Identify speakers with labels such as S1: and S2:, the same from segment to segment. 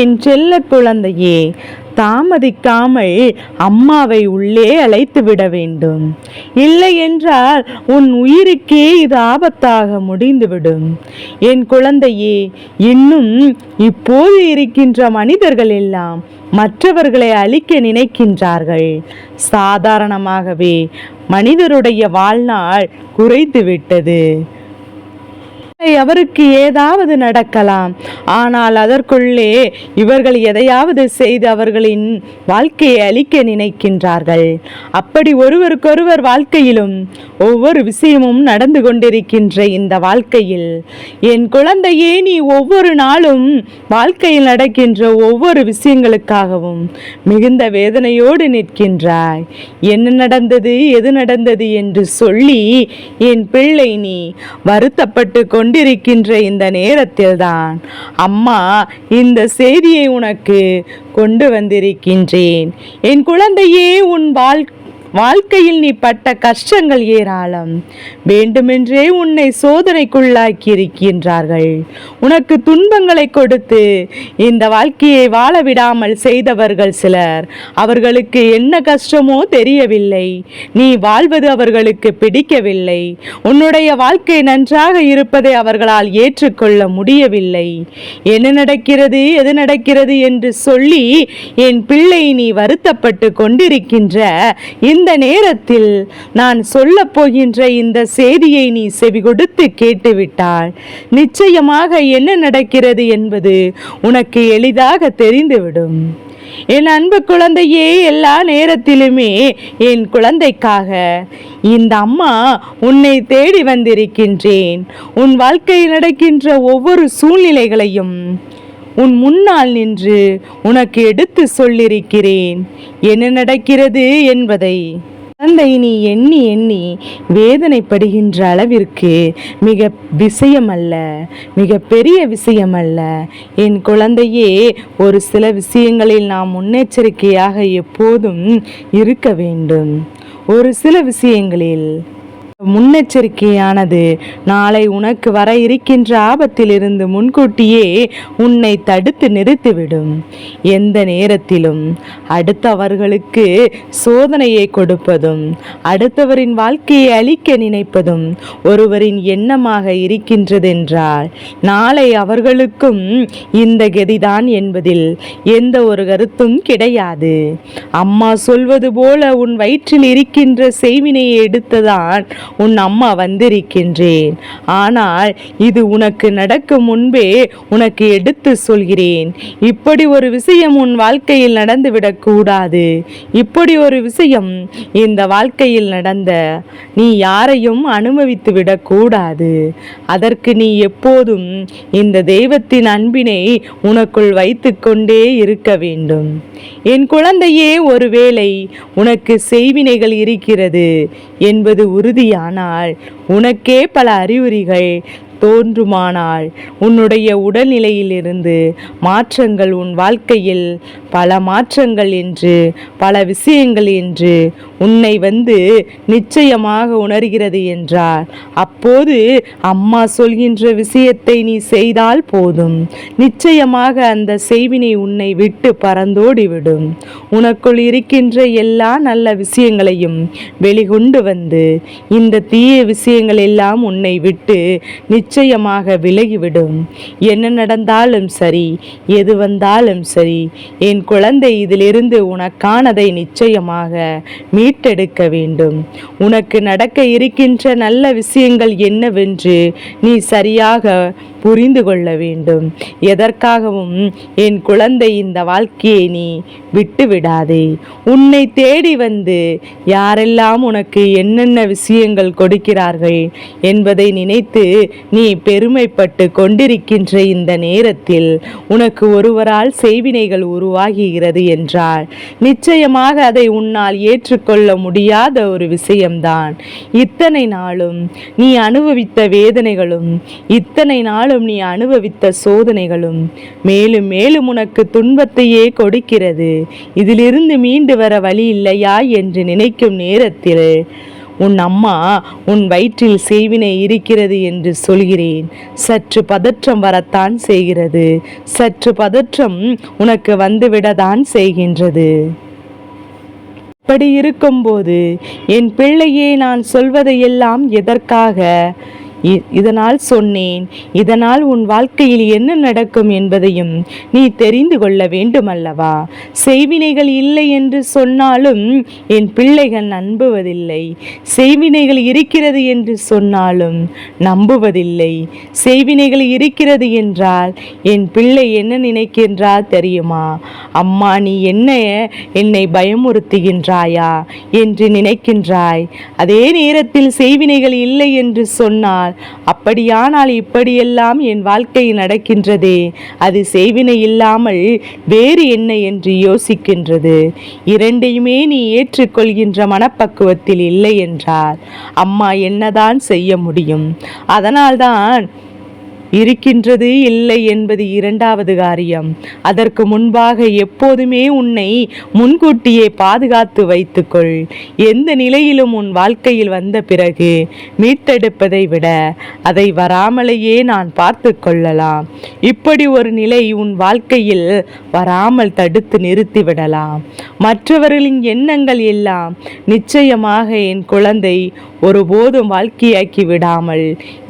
S1: என் செல்ல குழந்தையே தாமதிக்காமல் அம்மாவை உள்ளே அழைத்து விட வேண்டும். இல்லை என்றால் உன் உயிருக்கே இது ஆபத்தாக முடிந்துவிடும். என் குழந்தையே இன்னும் இப்போது இருக்கின்ற மனிதர்கள் எல்லாம் மற்றவர்களை அழிக்க நினைக்கின்றார்கள். சாதாரணமாகவே மனிதருடைய வாழ்நாள் குறைந்து விட்டது அவருக்கு ஏதாவது நடக்கலாம். ஆனால் அதற்குள்ளே இவர்கள் எதையாவது செய்து அவர்களின் வாழ்க்கையை அழிக்க நினைக்கின்றார்கள். அப்படி ஒருவருக்கொருவர் வாழ்க்கையிலும் ஒவ்வொரு விஷயமும் நடந்து கொண்டிருக்கின்ற இந்த வாழ்க்கையில் என் குழந்தையே நீ ஒவ்வொரு நாளும் வாழ்க்கையில் நடக்கின்ற ஒவ்வொரு விஷயங்களுக்காகவும் மிகுந்த வேதனையோடு நிற்கின்றாய். என்ன நடந்தது எது நடந்தது என்று சொல்லி என் பிள்ளை நீ வருத்தப்பட்டு கொண்டு கொண்டிருக்கின்ற இந்த நேரத்தில்தான் அம்மா இந்த செய்தியை உனக்கு கொண்டு வந்திருக்கின்றேன். என் குழந்தையே உன் வாழ்க்கை வாழ்க்கையில் நீ பட்ட கஷ்டங்கள் ஏராளம். வேண்டுமென்றே உன்னை சோதனைக்குள்ளாக்கி இருக்கின்றார்கள் உனக்கு துன்பங்களை கொடுத்து இந்த வாழ்க்கையை வாழ விடாமல் செய்தவர்கள் சிலர். அவர்களுக்கு என்ன கஷ்டமோ தெரியவில்லை. நீ வாழ்வது அவர்களுக்கு பிடிக்கவில்லை. உன்னுடைய வாழ்க்கை நன்றாக இருப்பதை அவர்களால் ஏற்றுக்கொள்ள முடியவில்லை. என்ன நடக்கிறது எது நடக்கிறது என்று சொல்லி என் பிள்ளை நீ வருத்தப்பட்டு கொண்டிருக்கின்ற இந்த நேரத்தில் நான் சொல்ல போகின்ற இந்த செய்தியை நீ செவிகொடுத்து கேட்டுவிட்டால் நிச்சயமாக என்ன நடக்கிறது என்பது உனக்கு எளிதாக தெரிந்துவிடும். என் அன்பு குழந்தையே எல்லா நேரத்திலுமே என் குழந்தைக்காக இந்த அம்மா உன்னை தேடி வந்திருக்கின்றேன். உன் வாழ்க்கையில் நடக்கின்ற ஒவ்வொரு சூழ்நிலைகளையும் உன் முன்னால் நின்று உனக்கு எடுத்து சொல்லிருக்கிறேன். என்ன நடக்கிறது என்பதை. குழந்தை நீ எண்ணி எண்ணி வேதனைப்படுகின்ற அளவிற்கு மிக விஷயம் அல்ல மிக பெரிய விஷயம் அல்ல என் குழந்தையே ஒரு சில விஷயங்களில் நாம் முன்னெச்சரிக்கையாக எப்போதும் இருக்க வேண்டும். ஒரு சில விஷயங்களில் முன்னெச்சரிக்கையானது. நாளை உனக்கு வர இருக்கின்ற ஆபத்திலிருந்து முன்கூட்டியே உன்னை தடுத்து நிறுத்திவிடும். எந்த நேரத்திலும் அடுத்தவர்களுக்கு சோதனையை கொடுப்பதும் அடுத்தவரின் வாழ்க்கையை அழிக்க நினைப்பதும் ஒருவரின் எண்ணமாக இருக்கின்றதென்றால் நாளை அவர்களுக்கும் இந்த கதிதான் என்பதில் எந்த ஒரு கருத்தும் கிடையாது. அம்மா சொல்வது போல உன் வயிற்றில் இருக்கின்ற செய்வினையை எடுத்துதான் உன் அம்மா வந்திருக்கின்றேன். ஆனால் இது உனக்கு நடக்கும் முன்பே உனக்கு எடுத்து சொல்கிறேன். இப்படி ஒரு விஷயம் உன் வாழ்க்கையில் நடந்துவிடக்கூடாது இப்படி ஒரு விஷயம் இந்த வாழ்க்கையில் நடந்த நீ யாரையும் அனுபவித்து விடக்கூடாது அதற்கு நீ எப்போதும் இந்த தெய்வத்தின் அன்பினை உனக்குள் வைத்துக்கொண்டே இருக்க வேண்டும். என் குழந்தையே ஒருவேளை உனக்கு செய்வினைகள் இருக்கிறது என்பது உறுதியானால் உனக்கே பல அறிகுறிகள். தோன்றுமானால் உன்னுடைய உடல்நிலையிலிருந்து மாற்றங்கள் உன் வாழ்க்கையில் பல மாற்றங்கள் என்று பல விஷயங்கள் என்று உன்னை வந்து நிச்சயமாக உணர்கிறது என்றார். அப்போது அம்மா சொல்கின்ற விஷயத்தை நீ செய்தால் போதும். நிச்சயமாக அந்த செய்வினை உன்னை விட்டு பறந்தோடிவிடும். உனக்குள் இருக்கின்ற எல்லா நல்ல விஷயங்களையும் வெளிகொண்டு வந்து இந்த தீய விஷயங்கள் எல்லாம் உன்னை விட்டு நிச்சயமாக விலகிவிடும். என்ன நடந்தாலும் சரி எது வந்தாலும் சரி என் குழந்தை இதிலிருந்து உனக்கானதை நிச்சயமாக மீட்டெடுக்க வேண்டும். உனக்கு நடக்க இருக்கின்ற நல்ல விஷயங்கள் என்னவென்று நீ சரியாக புரிந்து கொள்ள வேண்டும். எதற்காகவும் என் குழந்தை இந்த வாழ்க்கையை நீ விட்டு விடாதே. உன்னை தேடி வந்து யாரெல்லாம் உனக்கு என்னென்ன விஷயங்கள் கொடுக்கிறார்கள் என்பதை நினைத்து நீ பெருமைப்பட்டு கொண்டிருக்கின்ற இந்த நேரத்தில் உனக்கு ஒருவரால் செய்வினைகள் உருவாகுகிறது என்றால் நிச்சயமாக அதை உன்னால் ஏற்றுக்கொள்ள முடியாத ஒரு விஷயம்தான். இத்தனை நாளும் நீ அனுபவித்த வேதனைகளும் இத்தனை நாளும் நீ அனுபவித்த சோதனைகளும் மேலும் மேலும் உனக்கு துன்பத்தையே கொடுக்கிறது. இதிலிருந்து மீண்டு வர வழி இல்லையா என்று நினைக்கும் நேரத்தில் உன் அம்மா உன் வயிற்றில் செய்வினை இருக்கிறது என்று சொல்கிறேன். சற்று பதற்றம் வரத்தான் செய்கிறது. சற்று பதற்றம் உனக்கு வந்துவிடத்தான் செய்கின்றது. அப்படி இருக்கும்போது என் பிள்ளையே நான் சொல்வதையெல்லாம் எதற்காக இதனால் சொன்னேன் இதனால் உன் வாழ்க்கையில் என்ன நடக்கும் என்பதையும் நீ தெரிந்து கொள்ள வேண்டுமல்லவா? செய்வினைகள் இல்லை என்று சொன்னாலும் என் பிள்ளைகள் நம்புவதில்லை. செய்வினைகள் இருக்கிறது என்று சொன்னாலும் நம்புவதில்லை. செய்வினைகள் இருக்கிறது என்றால் என் பிள்ளை என்ன நினைக்கின்றா தெரியுமா? அம்மா நீ என்ன என்னை பயமுறுத்துகின்றாயா? என்று நினைக்கின்றாய். அதே நேரத்தில் செய்வினைகள் இல்லை என்று சொன்னால் அப்படியானால் இப்படியெல்லாம் என் வாழ்க்கை நடக்கின்றதே. அது செய்வினை இல்லாமல் வேறு என்ன என்று யோசிக்கின்றது. இரண்டையுமே நீ ஏற்றுக்கொள்கின்ற மனப்பக்குவத்தில் இல்லை என்றால் அம்மா என்னதான் செய்ய முடியும்? அதனால்தான் இருக்கின்றது இல்லை என்பது இரண்டாவது காரியம். அதற்கு முன்பாக எப்போதுமே உன்னை முன்கூட்டியே பாதுகாத்து வைத்துக்கொள். எந்த நிலையிலும் உன் வாழ்க்கையில் வந்த பிறகு மீட்டெடுப்பதை விட அதை வராமலேயே நான் பார்த்து கொள்ளலாம். இப்படி ஒரு நிலை உன் வாழ்க்கையில் வராமல் தடுத்து நிறுத்தி விடலாம். மற்றவர்களின் எண்ணங்கள் எல்லாம் நிச்சயமாக என் குழந்தை ஒருபோதும் வாழ்க்கையாக்கி விடாமல்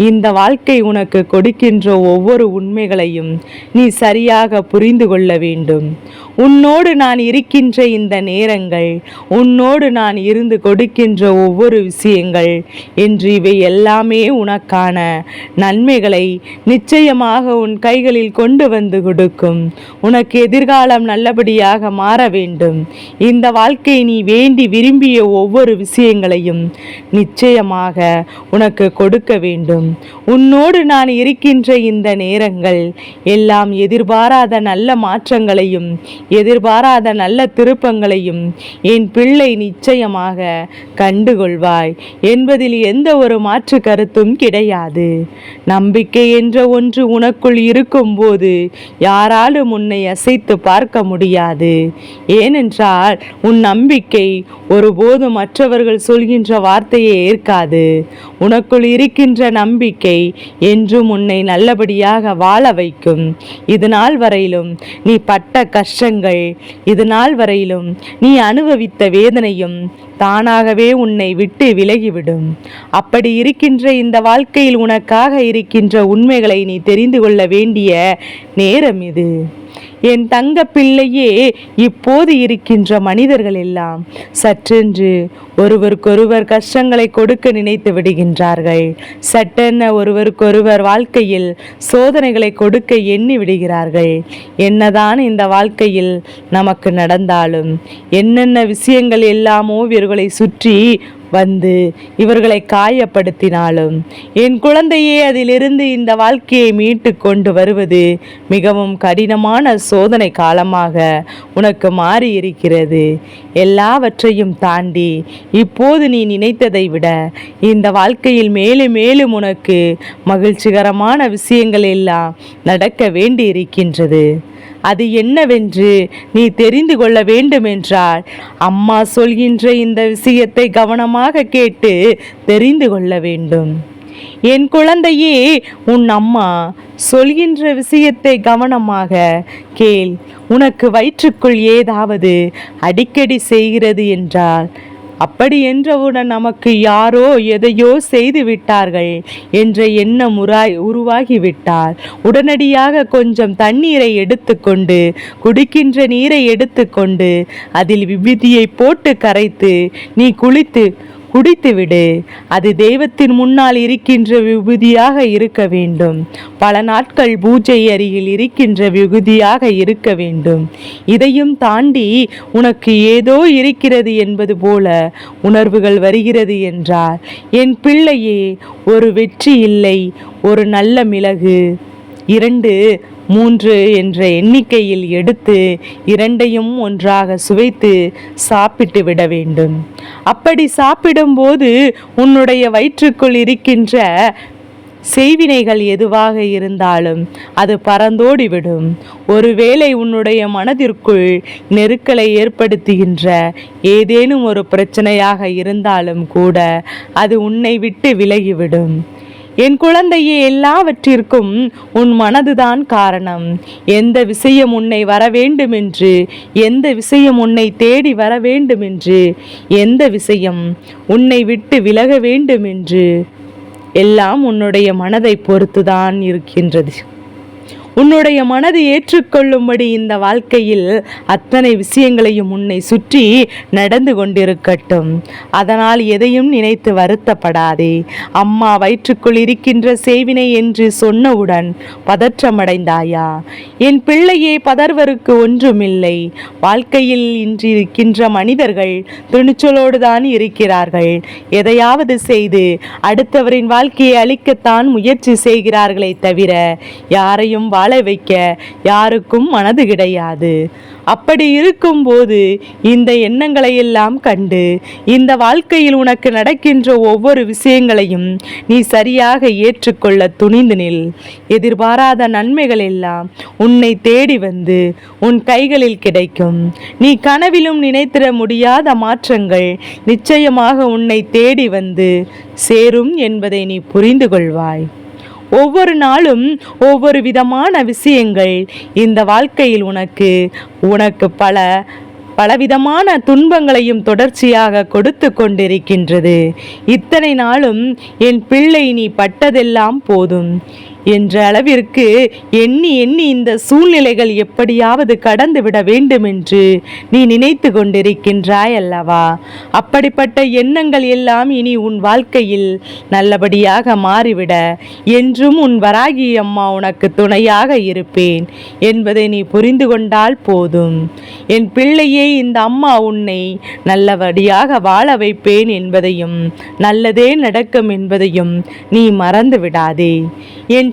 S1: இந்த வாழ்க்கை உனக்கு கொடுக்கின்ற ஒவ்வொரு உண்மைகளையும் நீ சரியாக புரிந்து கொள்ள வேண்டும். உன்னோடு நான் இருக்கின்ற இந்த நேரங்கள் உன்னோடு நான் இருந்து கொடுக்கின்ற ஒவ்வொரு விஷயங்கள் என்று இவை எல்லாமே உனக்கான நன்மைகளை நிச்சயமாக உன் கைகளில் கொண்டு வந்து கொடுக்கும். உனக்கு எதிர்காலம் நல்லபடியாக மாற வேண்டும். இந்த வாழ்க்கை நீ வேண்டி விரும்பிய ஒவ்வொரு விஷயங்களையும் நிச்சயமாக உனக்கு கொடுக்க வேண்டும். உன்னோடு நான் இருக்கின்ற இந்த நேரங்கள் எல்லாம் எதிர்பாராத நல்ல மாற்றங்களையும் எதிர்பாராத நல்ல திருப்பங்களையும் என் பிள்ளை நிச்சயமாக கண்டுகொள்வாய். என்பதில் எந்த ஒரு மாற்று கருத்தும் கிடையாது. நம்பிக்கை என்ற ஒன்று உனக்குள் இருக்கும்போது யாராலும் உன்னை அசைத்து பார்க்க முடியாது. ஏனென்றால் உன் நம்பிக்கை ஒருபோதும் மற்றவர்கள் சொல்கின்ற வார்த்தையை ஏற்காது. உனக்குள் இருக்கின்ற நம்பிக்கை என்றும் உன்னை நல்லபடியாக வாழ வைக்கும். இது நாள் வரையிலும் நீ பட்ட கஷ்டங்கள் இது நாள் வரையிலும் நீ அனுபவித்த வேதனையும் தானாகவே உன்னை விட்டு விலகிவிடும். அப்படி இருக்கின்ற இந்த வாழ்க்கையில் உனக்காக இருக்கின்ற உண்மைகளை நீ தெரிந்து கொள்ள வேண்டிய நேரம் இது. என் தங்க பிள்ளையே இப்போது இருக்கின்ற மனிதர்கள் எல்லாம் சற்றென்று ஒருவருக்கொருவர் கஷ்டங்களை கொடுக்க நினைத்து விடுகின்றார்கள். சட்டென ஒருவருக்கொருவர் வாழ்க்கையில் சோதனைகளை கொடுக்க எண்ணி விடுகிறார்கள். என்னதான் இந்த வாழ்க்கையில் நமக்கு நடந்தாலும் என்னென்ன விஷயங்கள் எல்லாமோ இவர்களை சுற்றி வந்து இவர்களை காயப்படுத்தினாலும் என் குழந்தையே அதிலிருந்து இந்த வாழ்க்கையை மீட்டு கொண்டு வருவது மிகவும் கடினமான சோதனை காலமாக உனக்கு மாறி இருக்கிறது எல்லாவற்றையும் தாண்டி இப்போது நீ நினைத்ததை விட இந்த வாழ்க்கையில் மேலும் மேலும் உனக்கு மகிழ்ச்சிகரமான விஷயங்கள் எல்லாம் நடக்க வேண்டி இருக்கின்றது அது என்னவென்று நீ தெரிந்து கொள்ள வேண்டுமென்றால் அம்மா சொல்கின்ற இந்த விஷயத்தை கவனமாக கேட்டு தெரிந்து கொள்ள வேண்டும். என் குழந்தையே உன் அம்மா சொல்கின்ற விஷயத்தை கவனமாக கேள். உனக்கு வயிற்றுக்குள் ஏதாவது அடிக்கடி செய்கிறது என்றால் அப்படி என்றவுடன் நமக்கு யாரோ எதையோ செய்து விட்டார்கள் என்ற எண்ணம் உராய் உருவாகிவிட்டால் உடனடியாக கொஞ்சம் தண்ணீரை எடுத்துக்கொண்டு குடிக்கின்ற நீரை எடுத்துக்கொண்டு அதில் விபூதியை போட்டு கரைத்து நீ குளித்து குடித்துவிடு. அது தெய்வத்தின் முன்னால் இருக்கின்ற விபூதியாக இருக்க வேண்டும். பல நாட்கள் பூஜை அருகில் இருக்கின்ற விகுதியாக இருக்க வேண்டும். இதையும் தாண்டி உனக்கு ஏதோ இருக்கிறது என்பது போல உணர்வுகள் வருகிறது என்றார். என் பிள்ளையே ஒரு வெற்றி இல்லை ஒரு நல்ல மிளகு. இரண்டு மூன்று என்ற எண்ணிக்கையில் எடுத்து இரண்டையும் ஒன்றாக சுவைத்து சாப்பிட்டு விட வேண்டும். அப்படி சாப்பிடும்போது உன்னுடைய வயிற்றுக்குள் இருக்கின்ற செய்வினைகள் எதுவாக இருந்தாலும் அது பறந்தோடிவிடும் ஒருவேளை உன்னுடைய மனதிற்குள் நெருக்கலை ஏற்படுத்துகின்ற ஏதேனும் ஒரு பிரச்சனையாக இருந்தாலும் கூட அது உன்னை விட்டு விலகிவிடும் என் குழந்தையே எல்லாவற்றிற்கும் உன் மனதுதான் காரணம். எந்த விஷயம் உன்னை வர வேண்டுமென்று எந்த விஷயம் உன்னை தேடி வர வேண்டுமென்று எந்த விஷயம் உன்னை விட்டு விலக வேண்டுமென்று எல்லாம் உன்னுடைய மனதை பொறுத்துதான் இருக்கின்றது. உன்னுடைய மனது ஏற்றுக்கொள்ளும்படி இந்த வாழ்க்கையில் அத்தனை விஷயங்களையும் உன்னை சுற்றி நடந்து கொண்டிருக்கட்டும். அதனால் எதையும் நினைத்து வருத்தப்படாதே. அம்மா வயிற்றுக்குள் இருக்கின்ற சேவினை என்று சொன்னவுடன் பதற்றமடைந்தாயா? என் பிள்ளையே பதர்வருக்கு ஒன்றுமில்லை. வாழ்க்கையில் இன்று இருக்கின்ற மனிதர்கள் துணிச்சலோடு தான் இருக்கிறார்கள். எதையாவது செய்து அடுத்தவரின் வாழ்க்கையை அழிக்கத்தான் முயற்சி செய்கிறார்களே தவிர யாரையும் வா வாழ வைக்க யாருக்கும் மனது கிடையாது. அப்படி இருக்கும்போது இந்த எண்ணங்களை எல்லாம் கண்டு இந்த வாழ்க்கையில் உனக்கு நடக்கின்ற ஒவ்வொரு விஷயங்களையும் நீ சரியாக ஏற்றுக்கொள்ள துணிந்து நில். எதிர்பாராத நன்மைகள் எல்லாம் உன்னை தேடி வந்து உன் கைகளில் கிடைக்கும். நீ கனவிலும் நினைத்திட முடியாத மாற்றங்கள் நிச்சயமாக உன்னை தேடி வந்து சேரும் என்பதை நீ புரிந்து கொள்வாய். ஒவ்வொரு நாளும் ஒவ்வொரு விதமான விஷயங்கள். இந்த வாழ்க்கையில் உனக்கு உனக்கு பல பலவிதமான துன்பங்களையும் தொடர்ச்சியாக கொடுத்து கொண்டிருக்கின்றது. இத்தனை நாளும் என் பிள்ளை நீ பட்டதெல்லாம் போதும். என்ற அளவிற்கு எண்ணி எண்ணி இந்த சூழ்நிலைகள் எப்படியாவது கடந்து விட வேண்டும் என்று நீ நினைத்து கொண்டிருக்கின்றாய் அல்லவா? அப்படிப்பட்ட எண்ணங்கள் எல்லாம் இனி உன் வாழ்க்கையில் நல்லபடியாக மாறிவிட என்றும் உன் வராகி அம்மா உனக்கு துணையாக இருப்பேன் என்பதை நீ புரிந்து கொண்டால் போதும். என் பிள்ளையே இந்த அம்மா உன்னை நல்லபடியாக வாழ வைப்பேன் என்பதையும் நல்லதே நடக்கும் என்பதையும் நீ மறந்து விடாதே என்